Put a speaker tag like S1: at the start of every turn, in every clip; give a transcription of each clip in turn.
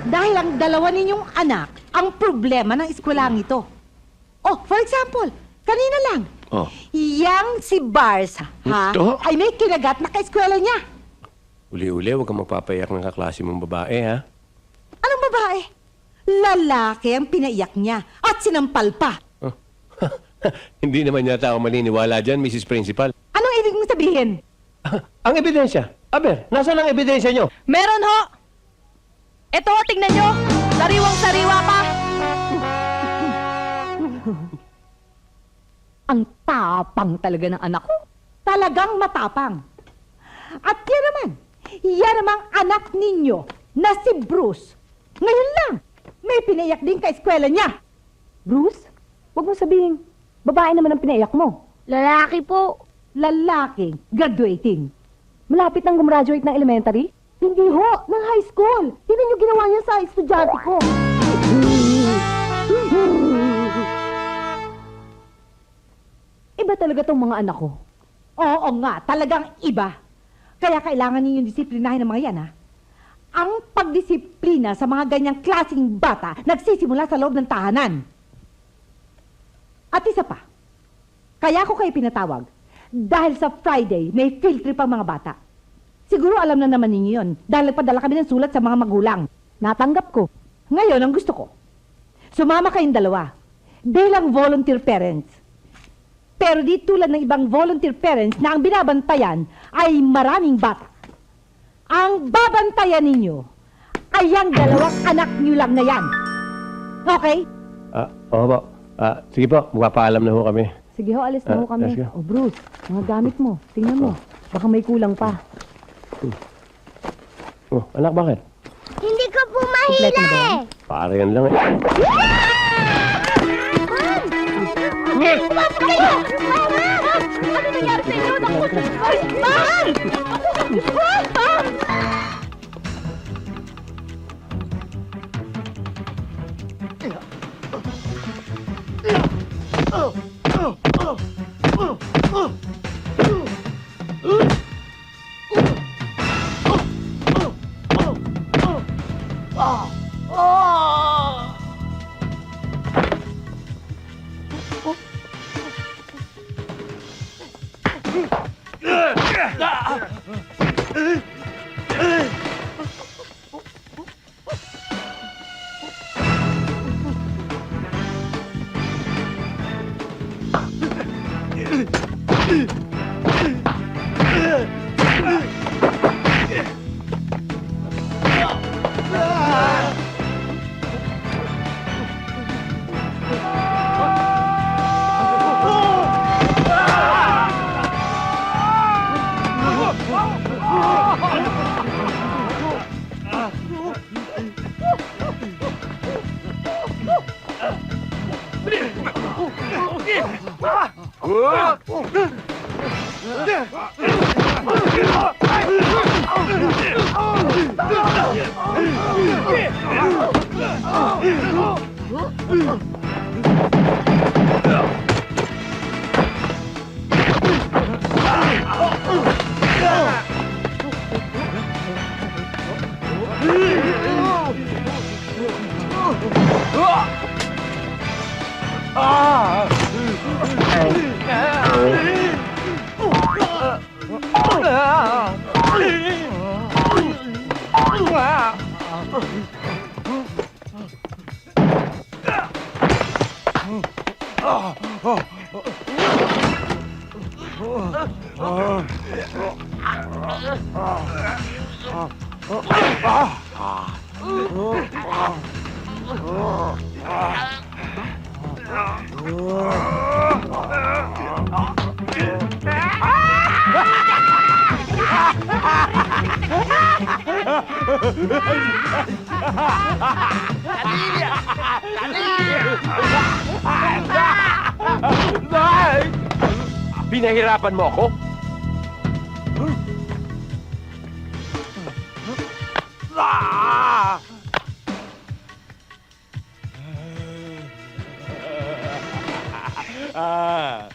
S1: Dahil ang dalawa ninyong anak ang problema ng eskwelahan ito. Oh, for example, kanina lang,
S2: Oh.
S1: yang si Barsa, ha,
S2: Ito?
S1: ay may kinagat na kaeskwela niya.
S2: Uli-uli, huwag kang magpapayak ng kaklase mong babae, ha?
S1: Anong babae? Lalaki ang pinaiyak niya at sinampal pa.
S2: Oh. Hindi naman yata ako maniniwala dyan, Mrs. Principal.
S1: Anong ibig mong sabihin?
S2: ang ebidensya. Aber, nasaan ang ebidensya nyo?
S3: Meron ho! Ito, tingnan nyo! Sariwang-sariwa pa!
S1: Ang tapang talaga ng anak ko. Talagang matapang. At yan naman, yan namang anak ninyo na si Bruce. Ngayon lang, may pinaiyak din ka eskwela niya.
S4: Bruce, wag mo sabihin, babae naman ang pinaiyak mo.
S3: Lalaki po!
S1: Lalaking graduating.
S4: Malapit nang gumraduate ng elementary? Hindi ho, ng high school. Tingnan niyo ginawa niya sa estudyante ko. Iba talaga tong mga anak ko.
S1: Oo nga, talagang iba. Kaya kailangan ninyong disiplinahin ng mga yan, ha? Ang pagdisiplina sa mga ganyang klaseng bata nagsisimula sa loob ng tahanan. At isa pa, kaya ko kayo pinatawag dahil sa Friday may field trip ang mga bata. Siguro alam na naman ninyo yun dahil nagpadala kami ng sulat sa mga magulang.
S4: Natanggap ko.
S1: Ngayon, ang gusto ko, sumama kayong dalawa bilang volunteer parents. Pero di tulad ng ibang volunteer parents na ang binabantayan ay maraming bata. Ang babantayan ninyo ay ang dalawang anak niyo lang na yan. Okay?
S2: Ah, oo po. Ah, sige po, magpapaalam na ho kami.
S4: Sige ho, alis na
S2: Ah,
S4: ho kami.
S2: let's go.
S4: O Bruce, mga gamit mo. Tingnan mo. Baka may kulang pa.
S2: Oh, anak, bakit?
S3: Hindi ko po
S4: ba yan?
S2: Para yan lang eh.
S3: Umapa kayo! Mama! Ano nangyari sa inyo? Naku! Ay, Ma'am! Oh. Oh! Ma'am!
S2: Pinahirapan mo ako? Ah! Ah!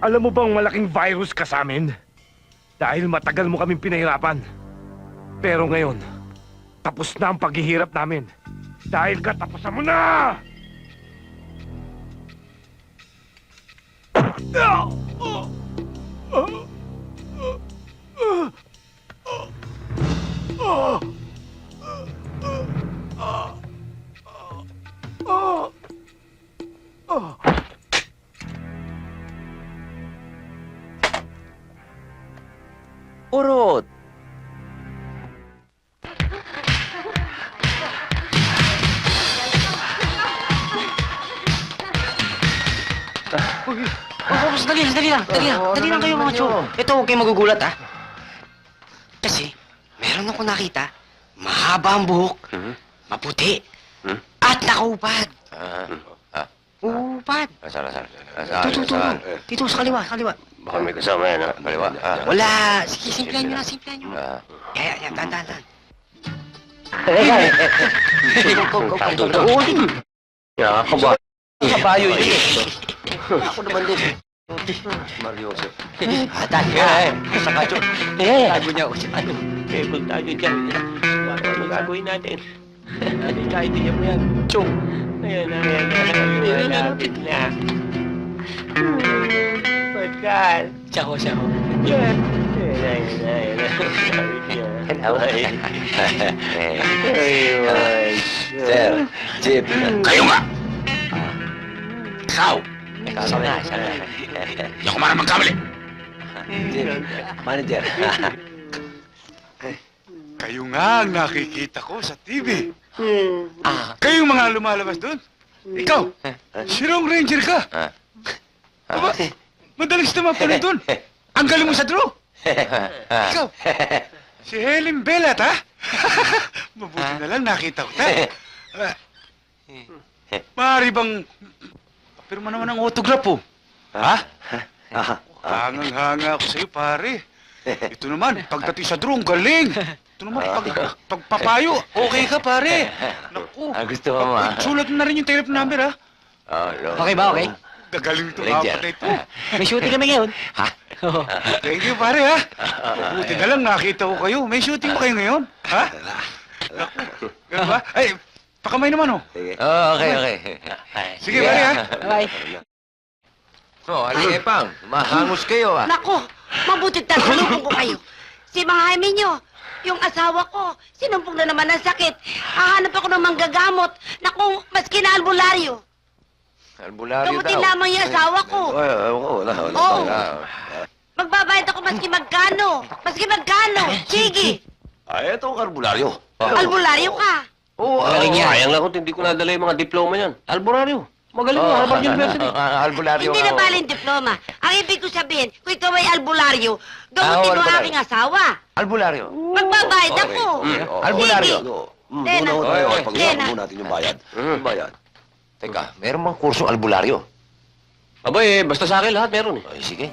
S5: Alam mo bang malaking virus ka sa amin? Dahil matagal mo kaming pinahirapan. Pero ngayon, tapos na ang paghihirap namin. Dahil katapusan mo na!
S6: Urot!
S7: Oh, dali, lang, dali lang. Dali lang kayo mga chong. Ito, huwag kayong magugulat, ha? Kasi, meron ako nakita, mahaba ang buhok, maputi, at nakaupad.
S6: Ah,
S7: Upad.
S6: saan, saan?
S7: Dito, dito, dito, sa kaliwa, sa kaliwa.
S6: Baka may kasama yan, ha? Kaliwa. Ah.
S7: Wala, sige, simplahan nyo na, simplahan nyo.
S6: Ah.
S7: Kaya, yan, tahan, tahan, tahan.
S6: Nakakaba. Kabayo yun eh. Ako naman din.
S7: Ah, tahan,
S6: Eh, saka John.
S7: Eh,
S6: Tago niya ano. Eh, kung tago dyan. Ano gagawin natin? Ano tayo din mo yan? Chong. Ayan na, ayan na. Malapit na. Pagkat.
S7: Sako, sako.
S6: Yan. Ayan ayan na. Hello. Sir, Jeep.
S8: Kayo nga! Ikaw!
S6: Ikaw na, siya na.
S8: Hindi ako marang magkamali.
S6: Jeep, manager.
S8: Kayo nga ang nakikita ko sa TV.
S6: Ah.
S8: Kayong mga lumalabas doon. Ikaw, sirong ranger ka.
S6: Ah.
S8: Aba, madalas naman pala doon. Ang galing mo sa draw. Ikaw, si Helen Bellat, ha? Mabuti na lang nakita ko. Ha? Ah. Maaari bang... Pero naman ang autograph po. Ha? Hangang-hanga ako sa'yo, pare. Ito naman, pagdating sa ang galing. Ito naman, pag, pagpapayo, okay ka, pare. Naku.
S6: Ah, gusto mo, ah.
S8: Sulat mo na rin yung telephone number, ha?
S6: Oh, no.
S7: Okay ba, okay?
S8: Gagaling ito,
S6: Ranger.
S8: po.
S7: May shooting kami ngayon.
S6: Ha?
S7: Oo.
S8: Thank you, pare, ha? Buti na lang nakita ko kayo. May shooting ba kayo ngayon? Ha? Naku, ganun ba? Ay, pakamay naman, oh.
S6: Sige. Oh, okay, okay.
S8: Sige, pare, ha?
S7: Bye.
S6: So, aling epang, mahangos kayo, ah.
S3: Nako, mabuti tatanungin ko kayo. Si Mang Jaime nyo, yung asawa ko, sinumpong na naman ng sakit. Hahanap ako ng manggagamot. Naku, maski na albularyo.
S6: Albularyo
S3: Gamutin
S6: daw.
S3: lamang yung asawa ko.
S6: Ay, ay, wala, wala. wala.
S3: Oo. Magbabayad ako maski magkano. Maski magkano. Sige,
S6: Ay, ito ang albularyo.
S3: albularyo ka.
S6: Oo,
S2: Magaling yan.
S6: Sayang lang kung hindi ko nadala yung mga diploma yan. Albularyo. Magaling mo, Harvard University. albularyo.
S3: Hindi na bali yung diploma. Ang ibig ko sabihin, kung ikaw ay albularyo, gamutin
S6: Ah,
S3: mo
S6: albularyo.
S3: aking asawa.
S6: Albularyo.
S3: Magbabayad ako.
S6: Mm,
S3: Sige.
S6: albularyo.
S3: Mm, Tena.
S6: Muna tayo,
S3: Tena.
S6: pag-usapan muna natin yung bayad. Yung bayad. Teka, meron bang kursong albularyo?
S2: Abay, eh, basta sa akin lahat meron eh.
S6: Ay, sige.